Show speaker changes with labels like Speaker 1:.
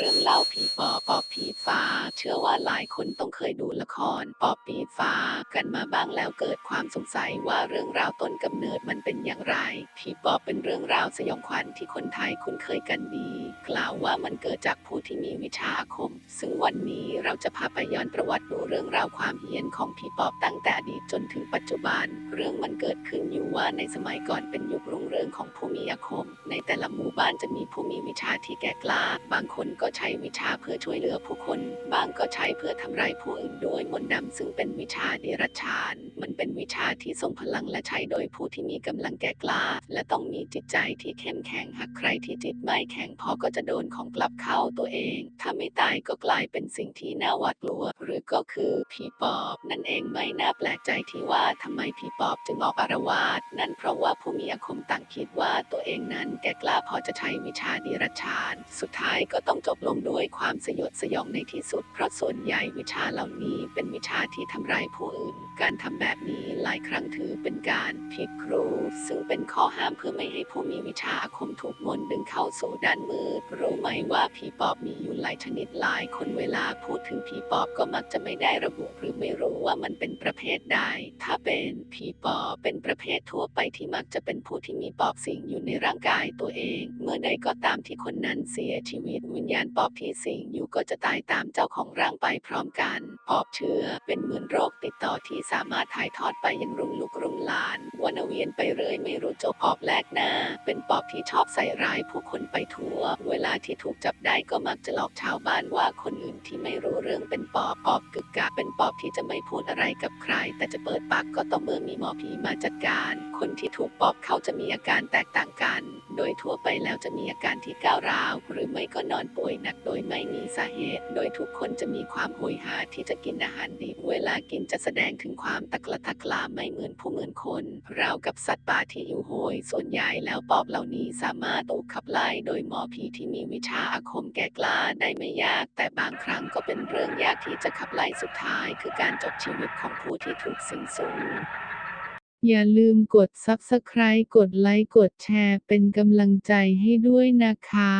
Speaker 1: รื่องเล่าผีปอบปอบผีฟ้า เชื่อว่าหลายคนต้องเคยดูละครปอบผีฟ้ากันมาบ้างแล้วเกิดความสงสัยว่าเรื่องราวต้นกำเนิดมันเป็นอย่างไร ผีปอบเป็นเรื่องราวสยองขวัญที่คนไทยคุ้นเคยกันดี กล่าวว่ามันเกิดจากผู้ที่มีวิชาอาคม ซึ่งวันนี้เราจะพาไปย้อนประวัติดูเรื่องราวความเฮี้ยนของผีปอบตั้งแต่อดีตจนถึงปัจจุบัน เรื่องมันเกิดขึ้นอยู่ว่าในสมัยก่อนเป็นยุครุ่งเรืองของผู้มีอาคม ในแต่ละหมู่บ้านจะมีผู้มีวิชาที่แก่กล้า บางคนก็ใช้วิชาเพื่อช่วยเหลือผู้คน บางก็ใช้เพื่อทำร้ายผู้อื่นโดยมนต์ดำซึ่งเป็นวิชาเดรัจฉาน มันเป็นวิชาที่ทรงพลังและใช้โดยผู้ที่มีกำลังแก่กล้า และต้องมีจิตใจที่เข้มแข็งหากใครที่จิตไม่แข็งพอก็จะโดนของกลับเข้าตัวเอง ถ้าไม่ตายก็กลายเป็นสิ่งที่น่าหวาดกลัว หรือก็คือผีปอบนั่นเองไม่น่าแปลกใจที่ว่าทำไมผีปอบจึงออกอารวาสนั่นเพราะว่าผู้มีอาคมต่างคิดว่าตัวเองนั้นแก่กล้าพอจะใช้วิชาเดรัจฉาน สุดท้ายก็ต้องจบลงด้วยความสยดสยองในที่สุด เพราะส่วนใหญ่วิชาเหล่านี้เป็นวิชาที่ทำร้ายผู้อื่น การทำแบบนี้หลายครั้งถือเป็นการผิดครู ซึ่งเป็นข้อห้ามเพื่อไม่ให้ผู้มีวิชาอาคมถูกมนต์ดึงเข้าสู่ด้านมืดรู้ไหมว่าผีปอบมีอยู่หลายชนิดหลายคนเวลาพูดถึงผีปอบก็มักจะไม่ได้ระบุหรือไม่รู้ว่ามันเป็นประเภทใดถ้าเป็นผีปอบเป็นประเภททั่วไปที่มักจะเป็นผู้ที่มีปอบสิงอยู่ในร่างกายตัวเอง เมื่อใดก็ตามที่คนนั้นเสียชีวิตวิญญาณปอบที่สิงอยู่ก็จะตายตามเจ้าของร่างไปพร้อมกัน ปอบเชื้อเป็นเหมือนโรคติดต่อที่สามารถถ่ายทอดไปยังรุ่นลูกรุ่นหลาน เวียนไปเรื่อยไม่รู้จบปอบแรกหน้า เป็นปอบที่ชอบใส่ร้ายผู้คนไปทั่ว เวลาที่ถูกจับได้ก็มักจะหลอกชาวบ้านว่าคนอื่นที่ไม่รู้เรื่องเป็นปอบปอบกึกกะเป็นปอบที่จะไม่พูดอะไรกับใคร แต่จะเปิดปากก็ต่อเมื่อมีหมอผีมาจัดการ คนที่ถูกปอบเขาจะมีอาการแตกต่างกัน โดยทั่วไปแล้วจะมีอาการที่ก้าวร้าว หรือไม่ก็นอนป่วยหนักโดยไม่มีสาเหตุ โดยทุกคนจะมีความโหยหาที่จะกินอาหารดิบเวลากินจะแสดงถึงความตะกละตะกลาไม่เหมือนผู้เหมือนคนเรากับสัตว์ป่าที่อยู่โหย ส่วนใหญ่แล้วปอบเหล่านี้สามารถถูกขับไล่โดยหมอผีที่มีวิชาอาคมแก่กล้าได้ไม่ยาก แต่บางครั้งก็เป็นเรื่องยากที่จะขับไล่สุดท้าย คือการจบชีวิตของผู้ที่ถูกสิงสูง
Speaker 2: อย่าลืมกด Subscribe กดไลค์ กดแชร์ เป็นกำลังใจให้ด้วยนะคะ